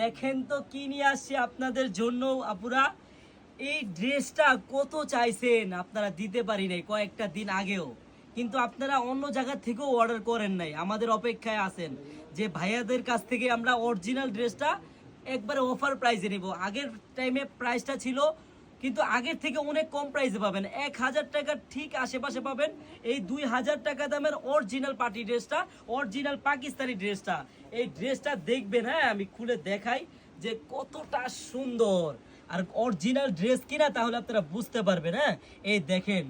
দেখেন তো কি নিয়ে আসছি আপনাদের জন্য আপুরা। এই ড্রেসটা কত চাইছেন? আপনারা দিতে পারি নাই কয়েকটা দিন আগেও। কিন্তু আপনারা অন্য জায়গা থেকেও অর্ডার করেন নাই। আমাদের অপেক্ষায় আছেন যে ভাইয়াদের কাছ থেকে আমরা অরিজিনাল ড্রেসটা একবারে অফার প্রাইসে নেব। আগের টাইমে প্রাইসটা ছিল কিন্তু আগের থেকে অনেক কম প্রাইসে পাবেন। এক হাজার টাকার ঠিক আশেপাশে পাবেন এই দুই হাজার টাকা দামের অরিজিনাল পার্টি ড্রেসটা অরিজিনাল পাকিস্তানি ড্রেসটা এই ড্রেসটা দেখবেন হ্যাঁ আমি খুলে দেখাই যে কতটা সুন্দর। আর অরিজিনাল ড্রেস কিনা তাহলে আপনারা বুঝতে পারবেন হ্যাঁ। এই দেখেন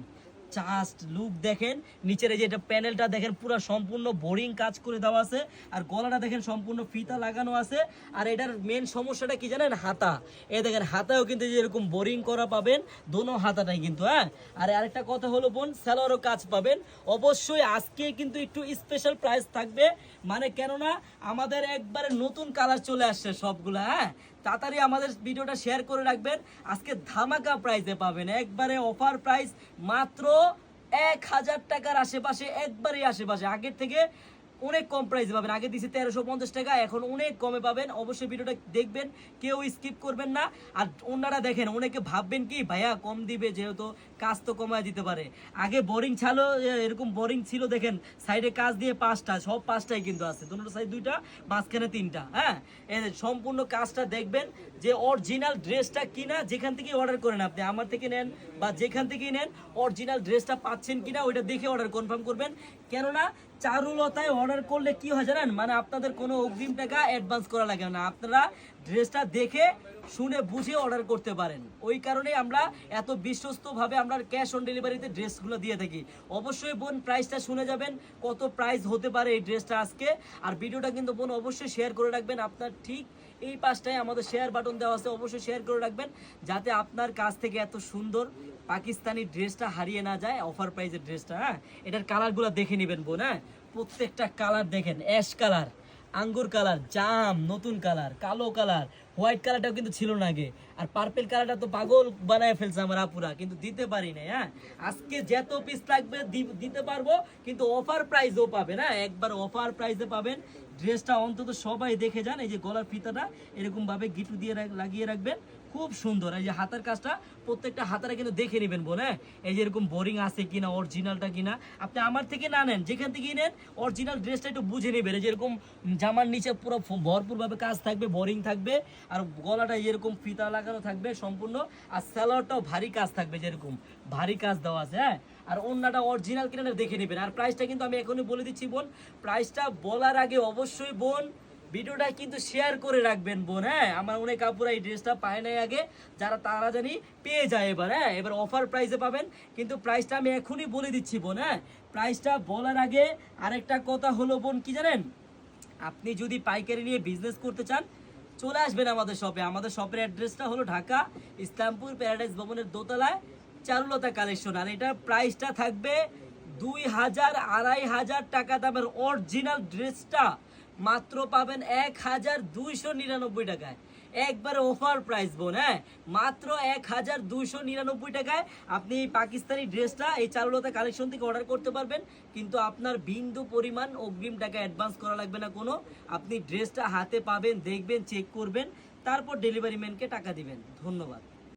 জাস্ট লুক দেখেন। নিচের এই যে এটা প্যানেলটা দেখেন, পুরো সম্পূর্ণ বোরিং কাজ করে দেওয়া আছে। আর গলাটা দেখেন, সম্পূর্ণ ফিতা লাগানো আছে। আর এটার মেন সমস্যাটা কি জানেন? হাতা। এই দেখেন হাতাও কিন্তু এই যে এরকম বোরিং করা পাবেন। দোনো হাতাটাই কিন্তু হ্যাঁ? আর আরেকটা কথা হলো বোন স্যালোয়ারও কাজ পাবেন। অবশ্যই আজকে কিন্তু একটু স্পেশাল প্রাইস থাকবে। মানে কেননা, আমাদের একবারে নতুন কালার চলে আসছে সবগুলো হ্যাঁ? তাড়াতাড়ি আমাদের ভিডিওটা শেয়ার করে রাখবেন। আজকে ধামাকা প্রাইজে পাবেন। একবারে অফার প্রাইস মাত্র এক হাজার টাকার আশেপাশে একবারে আশেপাশে। আগের থেকে অনেক কম প্রাইসে পাবেন। আগে দিয়েছি তেরোশো পঞ্চাশ টাকা, এখন অনেক কমে পাবেন। অবশ্যই ভিডিওটা দেখবেন, কেউ স্কিপ করবেন না। আর ওনারা দেখেন, অনেকে ভাববেন কি, ভাইয়া কম দিবে, যেহেতু কাজ তো কমায় দিতে পারে। আগে বোরিং ছালো এরকম বোরিং ছিল, দেখেন সাইডে কাজ দিয়ে পাঁচটা, সব পাঁচটাই কিন্তু আছে। দুটো সাইড দুইটা, মাঝখানে তিনটা হ্যাঁ? সম্পূর্ণ কাজটা দেখবেন, যে অরিজিনাল ড্রেসটা কিনা, যেখান থেকে অর্ডার করেন আপনি, আমার থেকে নেন বা যেখান থেকেই নেন অরিজিনাল ড্রেসটা পাচ্ছেন কিনা, ওইটা দেখে অর্ডার কনফার্ম করবেন। কেননা চারুলতায় অর্ডার করলে কি হয় জানেন? মানে আপনাদের কোনো অগ্রিম টাকা অ্যাডভান্স করা লাগে না। আপনারা ড্রেসটা দেখে, শুনে, বুঝে অর্ডার করতে পারেন। ওই কারণে আমরা এত বিশ্বস্তভাবে আমরা ক্যাশ অন ডেলিভারিতে ড্রেসগুলো দিয়ে থাকি। অবশ্যই বোন প্রাইসটা শুনে যাবেন, কত প্রাইস হতে পারে এই ড্রেসটা আজকে। আর ভিডিওটা কিন্তু বোন অবশ্যই শেয়ার করে রাখবেন। আপনার ঠিক এই পাশটায় আমাদের শেয়ার বাটন দেওয়া আছে, অবশ্যই শেয়ার করে রাখবেন, যাতে আপনার কাছ থেকে এত সুন্দর পাকিস্তানি ড্রেসটা হারিয়ে না যায় অফার প্রাইজের ড্রেসটা হ্যাঁ? এটার কালারগুলো দেখে নেবেন বোন হ্যাঁ? প্রত্যেকটা কালার দেখেন অ্যাশ কালার আঙ্গুর কালার জাম, নতুন কালার কালো কালার হোয়াইট কালারটাও কিন্তু ছিল না আগে। আর পার্পেল কালারটা তো পাগল বানায় ফেলছে আমার আপুরা, কিন্তু দিতে পারি না হ্যাঁ? আজকে যত পিস লাগবে দিতে পারব, কিন্তু অফার প্রাইজও পাবেন হ্যাঁ একবার অফার প্রাইসে পাবেন ড্রেসটা অন্তত সবাই দেখে যান, এই যে গলার ফিতাটা এরকম ভাবে গিটু দিয়ে লাগিয়ে রাখবেন। খুব সুন্দর। এই যে হাতের কাজটা প্রত্যেকটা হাতারা কিন্তু দেখে নেবেন বোন হ্যাঁ এই যে এরকম বোরিং আছে কিনা, অরিজিনালটা কিনা, আপনি আমার থেকে না নেন, যেখান থেকে নেন, অরিজিনাল ড্রেসটা একটু বুঝে নেবেন। এই যে এরকম জামার নিচে পুরো ভরপুরভাবে কাজ থাকবে, বোরিং থাকবে, আর গলাটা এরকম ফিতা লাগানো থাকবে সম্পূর্ণ, আর স্যালোয়ারটাও ভারী কাজ থাকবে যেরকম ভারী কাজ দেওয়া আছে হ্যাঁ? আর অন্যটা অরিজিনাল কিনা দেখে নেবেন। আর প্রাইসটা কিন্তু আমি এখনই বলে দিচ্ছি বোন প্রাইসটা বলার আগে অবশ্যই বোন, ভিডিওটা কিন্তু শেয়ার করে রাখবেন বোন হ্যাঁ? আমার অনেক কাপুরা এই ড্রেসটা পায় নাই আগে, যারা তারা জানি পেয়ে যায় এবার হ্যাঁ? এবার অফার প্রাইসে পাবেন, কিন্তু প্রাইসটা আমি এখনই বলে দিচ্ছি বোন হ্যাঁ? প্রাইসটা বলার আগে আরেকটা কথা হলো বোন, কি জানেন? আপনি যদি পাইকারি নিয়ে বিজনেস করতে চান, চলে আসবেন আমাদের শপে আমাদের শপের অ্যাড্রেসটা হলো ঢাকা, ইসলামপুর প্যারাডাইস ভবনের দোতলায় চারুলতা কালেকশন আর এটার প্রাইসটা থাকবে দুই হাজার আড়াই হাজার টাকা দামের অরিজিনাল ড্রেসটা মাত্র পাবেন এক হাজার দুইশো নিরানব্বই টাকায়। একবারে অফার প্রাইস বোন হ্যাঁ? মাত্র এক হাজার দুইশো নিরানব্বই টাকায় আপনি পাকিস্তানি ড্রেসটা, এই চারুলতা কালেকশন থেকে অর্ডার করতে পারবেন। কিন্তু আপনার বিন্দু পরিমাণ অগ্রিম টাকা অ্যাডভান্স করা লাগবে না কোনো। আপনি ড্রেসটা হাতে পাবেন, দেখবেন চেক করবেন, তারপর ডেলিভারি ম্যানকে টাকা দিবেন। ধন্যবাদ।